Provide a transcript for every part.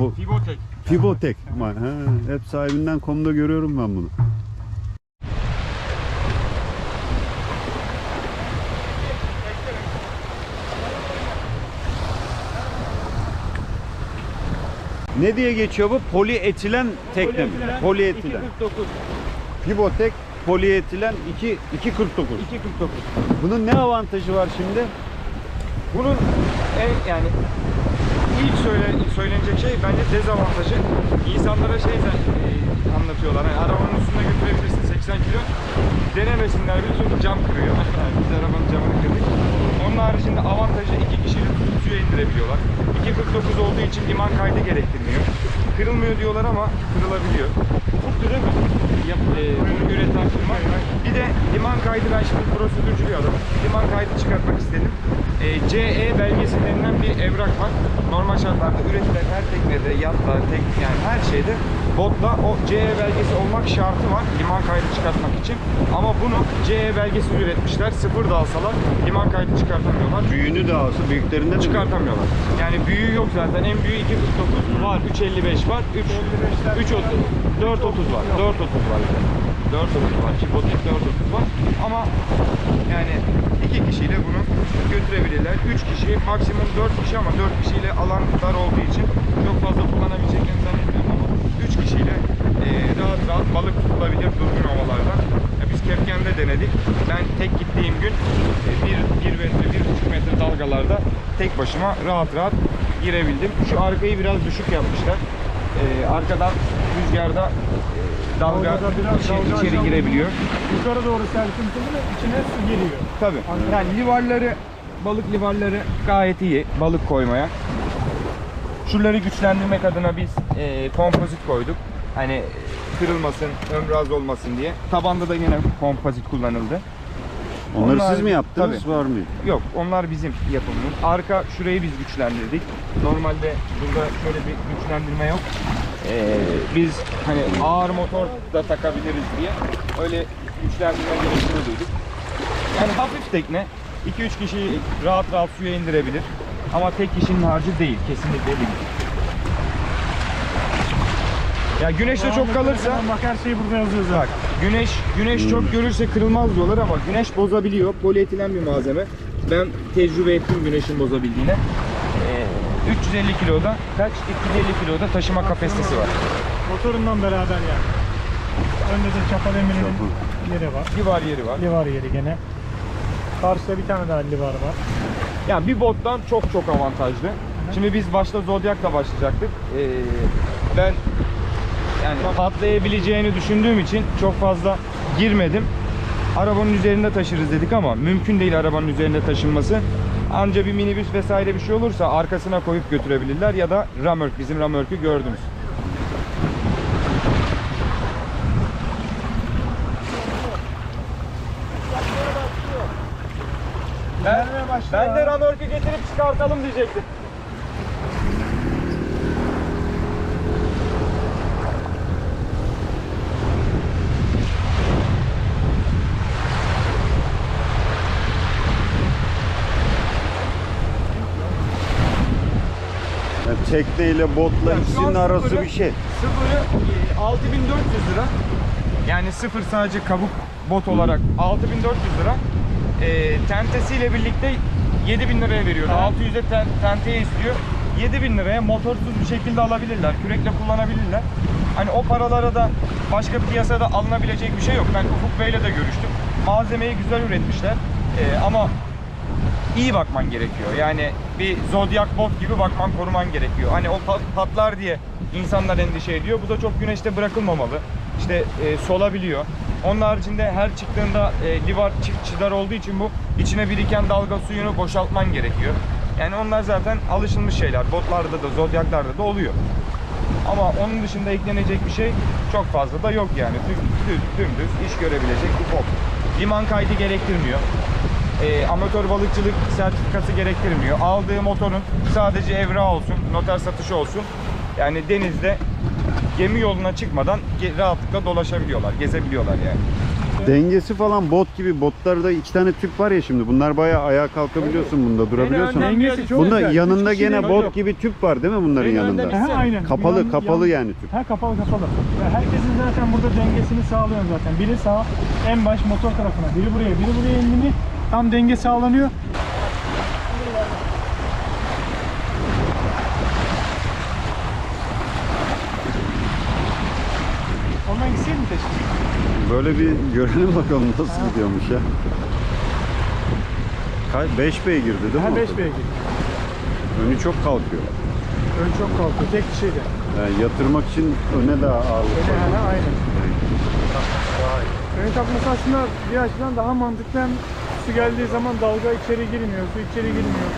Bu Fibotek. Fibotek. Aman, Ha, hep sahibinden komda görüyorum ben bunu. Ne diye geçiyor bu? Polietilen tekne mi? Polietilen. 249. Fibotek polietilen 2 249. 249. Bunun ne avantajı var şimdi? Bunun en yani ilk söyle, söylenecek şey bence dezavantajı. İnsanlara şey e, anlatıyorlar. Hani arabanın üstüne götürebilirsin 80 kilo. Denemesinler bile çünkü cam kırıyor. Biz arabanın camını kırdık. Onun haricinde avantajı iki kişiyle tutup suya indirebiliyorlar. 2.49 olduğu için liman kaydı gerektirmiyor. Kırılmıyor diyorlar ama kırılabiliyor. Tuttu değil mi? Yap, e, üreten firma. Bir de liman kaydı ben şimdi prosedürcü bir adamım. Liman kaydı çıkartmak istedim. E, CE belgesi denilen bir evrak var. Normal şartlarda üretilen her teknede, yatta, tek, yani her şeyde botla o CE belgesi olmak şartı var liman kaydı çıkartmak için. Ama bunu CE belgesi üretmişler. Sıfır da alsalar liman kaydı çıkartamıyorlar. Büyüğünü de alsa büyüklerinde de Çıkartamıyorlar. Yani büyüğü yok zaten. En büyüğü 2.49 var, 3.55 var, 3 3.30 4.30 var. 4.30 var bir de. 4.30 var. Çipotek 4.30 var. Ama yani iki kişiyle bunu götürebilirler. 3 kişi, maksimum 4 kişi ama 4 kişiyle alan dar olduğu için çok fazla kullanabileceklerini zannetmiyorum ama 3 kişiyle e, rahat rahat balık tutulabilir durgun havalarda. Ya biz Kepken'de denedik. Ben tek gittiğim gün 1 1 metre, 1,5 metre dalgalarda tek başıma rahat rahat girebildim. Şu arkayı biraz düşük yapmışlar. E, arkadan rüzgarda e, dalga biraz içi- dalga içeri aşağı- girebiliyor. Yukarı doğru serpintili ve içine su giriyor. Tabii. Yani livarları, balık livarları gayet iyi balık koymaya. Şuraları güçlendirmek adına biz e, kompozit koyduk. Hani e, kırılmasın, ömrü az olmasın diye. Tabanda da yine kompozit kullanıldı. Onları Onlar- siz mi yaptınız Tabii. var mı? Yok, onlar bizim yapımımız. Arka şurayı biz güçlendirdik. Normalde burada şöyle bir güçlendirme yok. Ee, biz hani ağır motor da takabiliriz diye öyle güçlendirme gerektiğini duyduk. Yani hafif tekne 2-3 kişiyi rahat rahat suya indirebilir. Ama tek kişinin harcı değil, kesinlikle değil. Ya güneşte çok kalırsa Bak her şey burada yazıyor Bak güneş güneş çok görürse kırılmaz diyorlar ama güneş bozabiliyor. Polietilen bir malzeme. Ben tecrübe ettim güneşin bozabildiğini. Ee, 350 kiloda kaç? 250 kiloda taşıma kapasitesi var. Motorundan beraber yani. Önde de çapa demirinin yeri var. Livar yeri var. Livar yeri gene. Karşıda bir tane daha livar var. Yani bir bottan çok çok avantajlı. Şimdi biz başta Zodiac'la başlayacaktık. Ee, ben yani patlayabileceğini düşündüğüm için çok fazla girmedim. Arabanın üzerinde taşırız dedik ama mümkün değil arabanın üzerinde taşınması. Anca bir minibüs vesaire bir şey olursa arkasına koyup götürebilirler ya da ramörk bizim ramörkü gördünüz. Ben, ben de ramörkü getirip çıkartalım diyecektim. Yani tekne ile botla Ya şu ikisinin arası sıfırı- bir şey. Sıfırı e, 6400 lira. Yani sıfır sadece kabuk bot olarak 6400 lira. E, tentesiyle birlikte 7000 liraya veriyordu. Ha. 600'e ten, tenteye istiyor. 7000 liraya motorsuz bir şekilde alabilirler. Kürekle kullanabilirler. Hani o paralara da başka piyasada alınabilecek bir şey yok. Ben Ufuk Bey'le de görüştüm. Malzemeyi güzel üretmişler. E, ama iyi bakman gerekiyor. Yani bir zodyak bot gibi bakman koruman gerekiyor. Hani o pat- patlar diye insanlar endişe ediyor. Bu da çok güneşte bırakılmamalı. İşte e, solabiliyor. Onun haricinde her çıktığında e, livar çift çıdar olduğu için bu içine biriken dalga suyunu boşaltman gerekiyor. Yani onlar zaten alışılmış şeyler. Botlarda da zodyaklarda da oluyor. Ama onun dışında eklenecek bir şey çok fazla da yok yani. Düz, düz, dümdüz iş görebilecek bir bot. Liman kaydı gerektirmiyor. Ee, amatör balıkçılık sertifikası gerektirmiyor. Aldığı motorun sadece evrağı olsun, noter satışı olsun. Yani denizde gemi yoluna çıkmadan rahatlıkla dolaşabiliyorlar, gezebiliyorlar yani. Dengesi falan bot gibi. Botlarda iki tane tüp var ya şimdi. Bunlar bayağı ayağa kalkabiliyorsun bunda durabiliyorsun. Dengesi çok Bunda güzel. yanında gene bot gibi tüp var değil mi bunların Beni önden yanında? Ha, aynen. Kapalı Yan- kapalı yan- yani tüp. Ha kapalı kapalı. Ya herkesin zaten burada dengesini sağlıyor zaten. Biri sağ, en baş motor tarafına, biri buraya, biri buraya indi mi tam denge sağlanıyor. Ondan gitseydin mi peşin? Böyle bir görelim bakalım nasıl gidiyormuş ya. 5 beygirdi değil mi? Ha 5 motor? beygir. Önü çok kalkıyor. Ön çok kalkıyor. Tek kişiydi. Yani yatırmak için öne daha ağırlık var. ha, aynen. Ön takması aslında bir açıdan daha mantıklı hem su geldiği zaman dalga içeri girmiyor, su içeri girmiyor.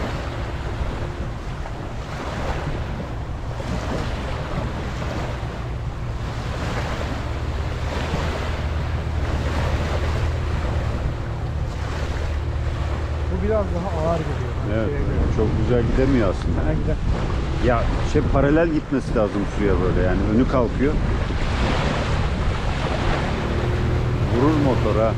Bu biraz daha ağır geliyor. Evet, çok güzel gidemiyor aslında. Ha, güzel. Ya şey paralel gitmesi lazım suya böyle yani önü kalkıyor. Vurur motor ha.